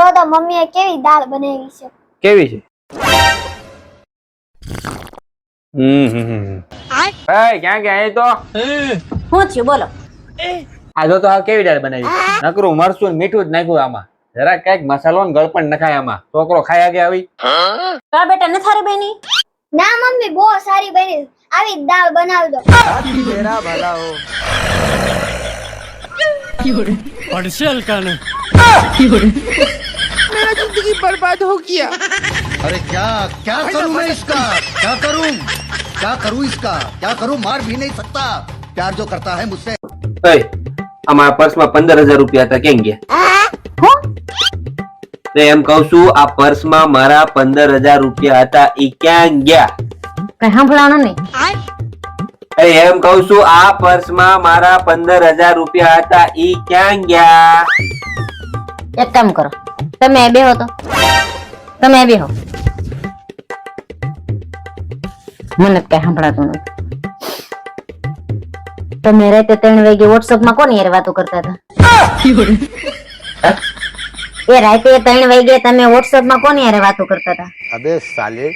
જો તો મમ્મીએ કેવી દાળ બનાવી છે? કેવી છે? હમ હમ હમ હમ. ક્યાં ગયા એ તો? શું થયું બોલો. આ જો તો આ કેવી દાળ બનાવી? નકરું મરચું મીઠું જ નાખ્યું આમાં. જરા કંઈક મસાલો ને ગળપણ નખાય આમાં. છોકરો ખાયા ગયા આવી. કા બેટા ન થારી બેની? ના મમ્મી બહુ સારી બની. આવી દાળ બનાવજો. अरे क्या क्या करूं मैं इसका क्या करूं क्या करूं इसका क्या करूं मार भी नहीं सकता प्यार जो करता है मुझसे એય, અમારા પર્સમાં પંદર હજાર રૂપિયા હતા કેમ ગયા તો એમ કઉ છું આ પર્સમાં મારા પંદર હજાર રૂપિયા હતા ઈ ક્યાં ગયા કઈ સાંભળવાનું નહીં અરે એમ કઉ છું આ પર્સમાં મારા પંદર હજાર રૂપિયા હતા ઈ ક્યાં ગયા એક કામ કરો તમે બેહો તો. તમે બેહો. મને કઈ સાંભળાતું નથી. તમે રાતે ત્રણ વાગે વોટ્સઅપમાં કોની યાર વાતો કરતા હતા? એ રાતે ત્રણ વાગે તમે વોટ્સઅપમાં કોની યાર વાતો કરતા હતા? અબે સાલે.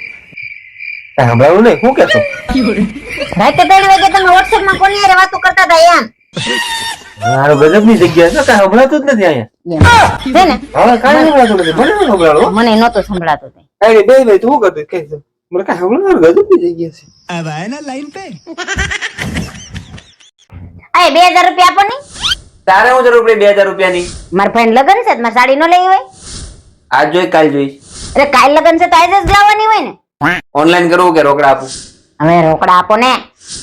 સાંભળાવું નહીં? શું કેતો રાતે ત્રણ વાગે તમે વોટ્સઅપમાં કોની યાર વાતો કરતા હતા યાર મારો ગજબની જગ્યા છે. કઈ સંભળાતું જ નથી અહીંયા. ને? હવે કાંઈ સંભળાતું નથી. મને શું સંભળાવું મને નતો સંભળાતો તે. બે ભાઈ તું કરતી? કઈ દે. મને કાંઈ સંભળાતું ગજબની જગ્યા છે. અરે બે હજાર રૂપિયા આપો ને. તારે હું જરૂર પડી બે હજાર રૂપિયાની? મારા ભાઈ લગન છે તો મારે સાડી નો લેવી હોય? આજ જોઈ કાલ જોઈશ અરે કાલ લગન છે તો આજે જ લાવવાની હોય ને? ઓનલાઈન કરવું કે રોકડા આપું? હવે રોકડા આપો ને.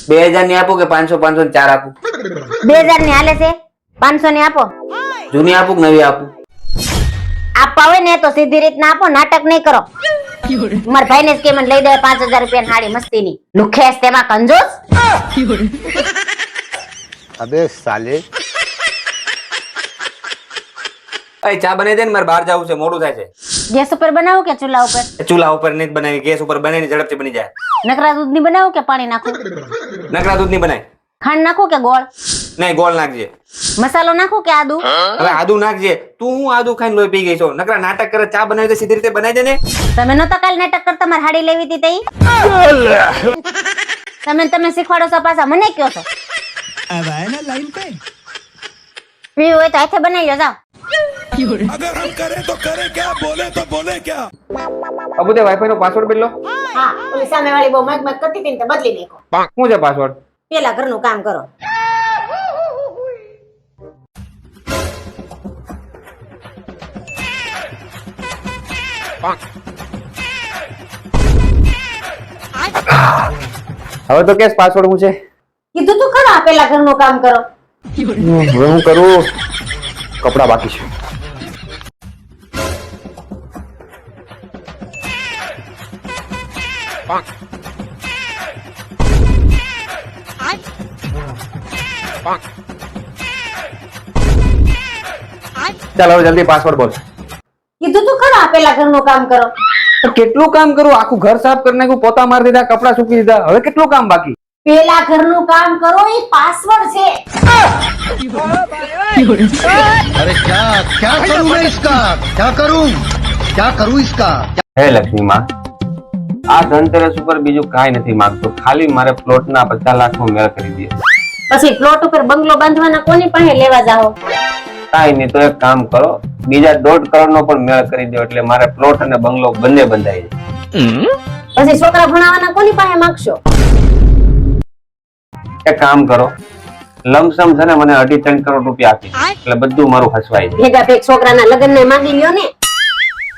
બે હજારની આપું કે પાંચસો પાંચસો ની ચાર આપું? બે હજારની હાલે છે? પાંચસો ની આપો. જૂની આપું નવી આપું? આપવા હોય ને તો સીધી રીતના આપો નાટક નહીં કરો. મારા ભાઈ ને સ્કીમ લઈ દે પાંચ હજાર રૂપિયા હાડી મસ્તી ની લુખેસ તેમાં કંજોસ? અબે સાલે. એ ચા બને દે ને મારે બહાર જવું છે મોડું થાય છે. ગેસ ઉપર બનાવું કે ચૂલા ઉપર? ચૂલા ઉપર નહીં બનાવી ગેસ ઉપર બનાવીને ઝડપથી બની જાય. નકરા દૂધની બનાવું કે પાણી નાખું? નકરા દૂધની બનાય. ખાંડ નાખો કે ગોળ? નહીં ગોળ નાખજે. મસાલો નાખો કે આદુ? હવે આદુ નાખજે. તું હું આદુ ખાઈને લોહી પી ગઈ છો. નકરા નાટક કરે ચા બનાવી દે સીધી રીતે બનાવી દે ને. તમે નતા કાલ નાટક કરતા માર હાડી લેવી હતી તઈ? તમે તમે શીખવાડો છો પાછા મને કયો છો? આવાના લાઈન પે પી હોય તો હાથે બનાવી લો જાઓ. અગર હમ કરે તો કરે ક્યા બોલે તો બોલે ક્યા? અબુ વાઈફાઈ નો પાસવર્ડ બદલો. હા ઓલી સામે વાળી બહુ મત મત કરતી હતી બદલી નાખો. શું છે પાસવર્ડ પેલા ઘરનું કામ કરો. હવે તો કેસ પાસવર્ડ હું છે? કીધું તો ખરા પેલા ઘરનું કામ કરો. હવે હું કરું? કપડા બાકી છે. ચાલો હવે જલ્દી પાસવર્ડ બોલ. કીધું તો ખરા પેલા ઘરનું કામ કરો. કેટલું કામ કરું? આખું ઘર સાફ કરી નાખ્યું પોતા મારી દીધા કપડા સૂકી દીધા. હવે કેટલું કામ બાકી? પેલા ઘરનું કામ કરો એ પાસવર્ડ છે. અરે ક્યા કરું મેં ઇસકા? ક્યા કરું? ક્યા કરું ઇસકા? હે લક્ષ્મી માં આ ધનતેરસ ઉપર બીજું કાંઈ નથી માંગતો. ખાલી મારે પ્લોટના પચાસ લાખનો મેળ કરી દે. પછી પ્લોટ ઉપર બંગલો બાંધવાના કોની પાસે લેવા જાઓ? કાંઈ નહીં તો એક કામ કરો બીજા દોઢ કરોડ નો પણ મેળ કરી દો એટલે મારે પ્લોટ અને બંગલો બંને બંધાઈ જાય પછી છોકરા ભણાવવાના કોની પાસે માંગશો? એક કામ કરો લમસમ છે ને મને અઢી ત્રણ કરોડ રૂપિયા આપી દો. એટલે બધું મારું હસવાઈ જાય. ભેગા ભેગ છોકરાના લગ્ન ને માંગી લ્યો ને.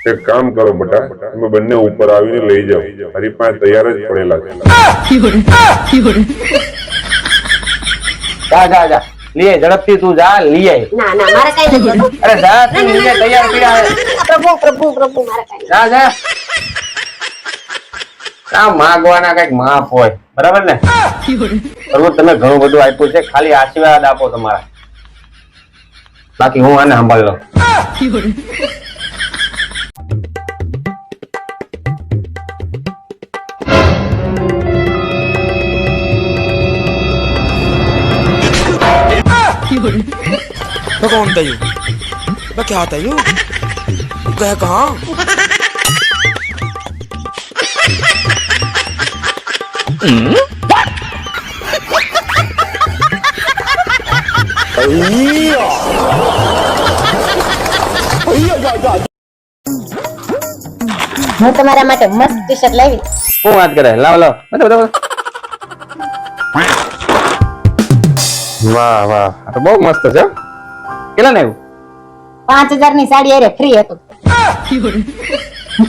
એક કામ કરો બટા તમે બંને ઉપર આવીને લઈ જાઓ. મારી પાસે તૈયાર જ પડેલા છે. જા જા જા. લીએ ઝડપથી તું જા લીએ ના ના મારે કઈ નથી અરે જા તું લીએ તૈયાર ના, પ્રભુ પ્રભુ પ્રભુ મારે કઈ જા જા. આ માગવાના કંઈક માફ હોય. બરાબર ને? પ્રભુ તમે ઘણું બધું આપ્યું છે. ખાલી આશીર્વાદ આપો તમારા. બાકી હું આને સાંભળી લઉં तो कौन था यू तो क्या था यू सकते हैं कहाँ હું તમારા માટે મસ્ત ટી શર્ટ લાવી શું વાત કરે લાવ લાવ બતાવ બતાવ વાહ વાહ આ તો બહુ મસ્ત છે હો. કેટલા ને આવ્યું પાંચ હજાર ની સાડી અરે ફ્રી હતું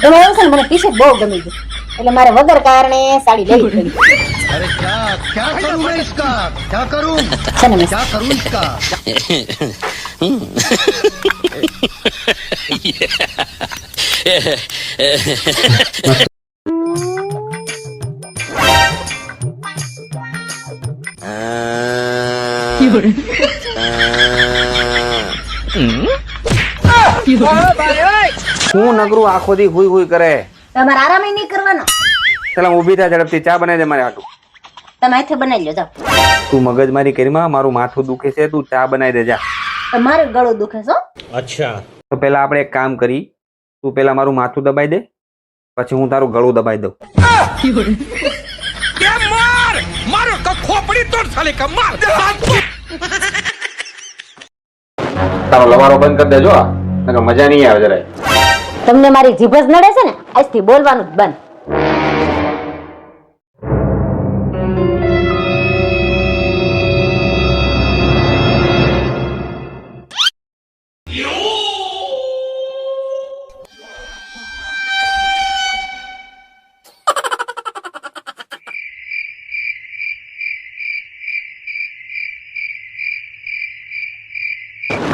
એમાં એવું છે ને મને ટી શર્ટ બહુ ગમી ગયું એટલે મારે વગર કારણે સાડી લેવી પડી અરે ક્યા ક્યા કરું મેં ઇસકા ક્યા કરું છે ને ક્યા કરું ઇસકા You're શું નગરું આખો દી હુઈ હુઈ કરે? તમારે આરામ નહીં કરવાનો. ચાલ ઊભી થા ઝડપથી ચા બનાવી દે મારે હાટું. તમે હાથે બનાવી લો જાઓ. તું મગજ મારી કરીમાં મારું માથું દુખે છે તું ચા બનાવી દેજા જા. તમારું દુખે છે અચ્છા. તો પેલા આપણે એક કામ કરી તું પેલા મારું માથું દબાઈ દે પછી હું તારું ગળું દબાઈ દઉં. કે માર! મારો તો તોડ સાલે કમાલ તારો લવારો બંધ કરી દેજો નકર મજા નહીં આવે જરાય. તમને મારી જીભ જ નડે છે ને? આજથી બોલવાનું જ બંધ.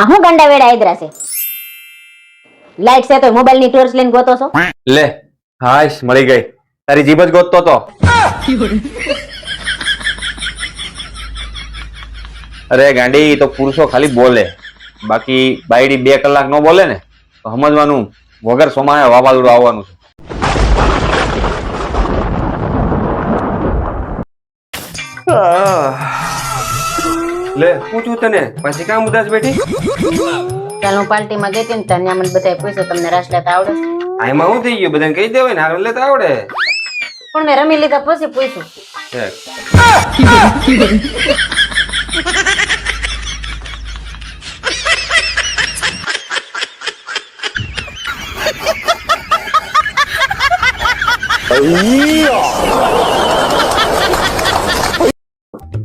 આ હું ગંડા વેડા આયદરા છે? લાઈટ છે તો મોબાઈલની ટોર્ચ લઈને ગોતો છો? લે હાશ મળી ગઈ. તારી જીભ જ ગોતતો તો. અરે ગાંડી તો પુરુષો ખાલી બોલે. બાકી બાયડી બે કલાક નો બોલે ને તો સમજવાનું વગર સોમાએ વાવાઝોડું આવવાનું છે. લે પૂછું તને. પછી કામ ઉદાસ બેઠી? કાલ હું પાર્ટીમાં ગઈ હતી ને ત્યાં મને બધા પૂછ્યું તમને રાસ લેતા આવડે છે?" આ એમાં હું થઈ ગયું? બધાને કહી દેવાય ને હારું લેતા આવડે. પણ મેં રમી લીધા પછી પૂછ્યું.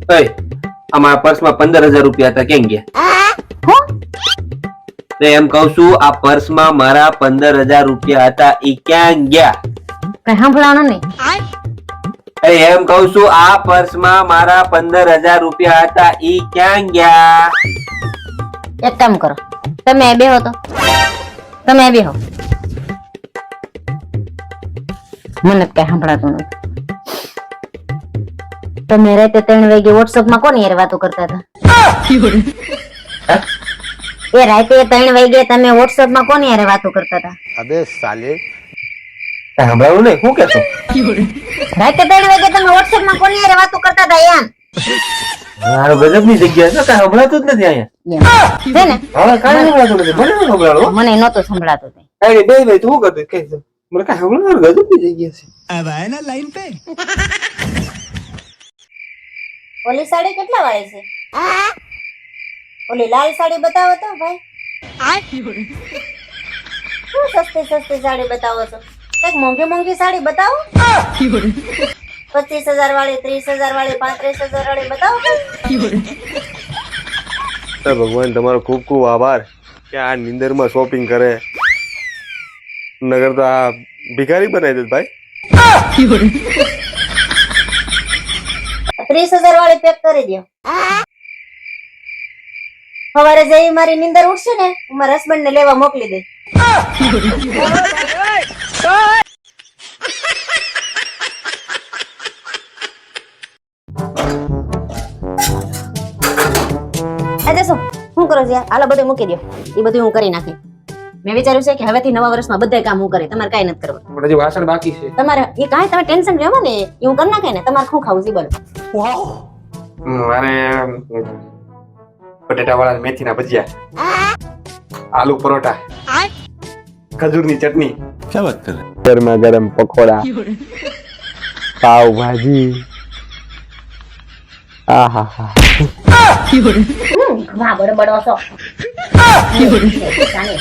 છે. એય, આ મારા પર્સમાં પંદર હજાર રૂપિયા હતા કેમ ગયા? તો એમ કઉ છું આ પર્સમાં મારા પંદર હજાર રૂપિયા હતા એ ક્યાં ગયા? કઈ સાંભળવાનું નહીં. અરે એમ કઉ છું આ પર્સમાં મારા પંદર હજાર રૂપિયા હતા ઈ ક્યાં ગયા? એક કામ કરો તમે બેહો તો. તમે બેહો. મને કઈ સાંભળાતું નથી. તમે રાતે ત્રણ વાગે વોટ્સઅપમાં કોની યાર વાતો કરતા હતા? એ રાતે ત્રણ વાગે તમે વોટ્સઅપમાં કોની યાર વાતો કરતા હતા? અબે સાલે. સાંભળવું નહીં શું કેતો રાતે ત્રણ વાગે તમે વોટ્સઅપમાં કોની યાર વાતો કરતા હતા યાર મારો ગજબની જગ્યા છે કઈ સંભળાતું જ નથી અહીંયા. છે ને? હવે કઈ નથી મને સંભળાતું મને નતો સંભળાતું કઈ. બે ભાઈ તું શું કરતો? કઈ મને કઈ સંભળાતું ગજબની જગ્યા છે. આ ભાઈ ના લાઈન પે? ઓલી સાડી કેટલા વાળી છે? ઓલી લાલ સાડી બતાવો તો ભાઈ. શું સસ્તી સસ્તી સાડી બતાવો છો? કંઈક મોંઘી મોંઘી સાડી બતાવો. પચીસ હજાર વાળી ત્રીસ હજાર વાળી પાંત્રીસ હજાર વાળી બતાવો ભગવાન તમારો ખૂબ ખૂબ આભાર કે આ નિંદરમાં શોપિંગ કરે. નગર તો આ ભિખારી બનાવી દે ભાઈ. ત્રીસ હજાર વાળી પેક કરી દો સવારે જઈ મારી નીંદર ઉઠશે ને હું મારા હસબન્ડ ને લેવા મોકલી દે. શું? શું કરો છો હાલો, બધું મૂકી દો એ બધું હું કરી નાખી મેં વિચાર્યું છે કે હવેથી નવા વર્ષમાં બધા કામ હું કરે તમારે કાંઈ નથી કરવાનું. હજી વાસણ બાકી છે. તમારે એ કાંઈ તમે ટેન્શન લેવો ને એ હું કરી નાખે ને તમારે શું ખાવું છે બોલો. વાવ. મારે બટેટા વાળા મેથીના ભજીયા. આલુ પરોઠા. ખજૂરની ચટણી. ક્યાં વાત કરે? ગરમા ગરમ પકોડા. પાવ ભાજી આહા હા ઘણા બડબડો છો જાણે,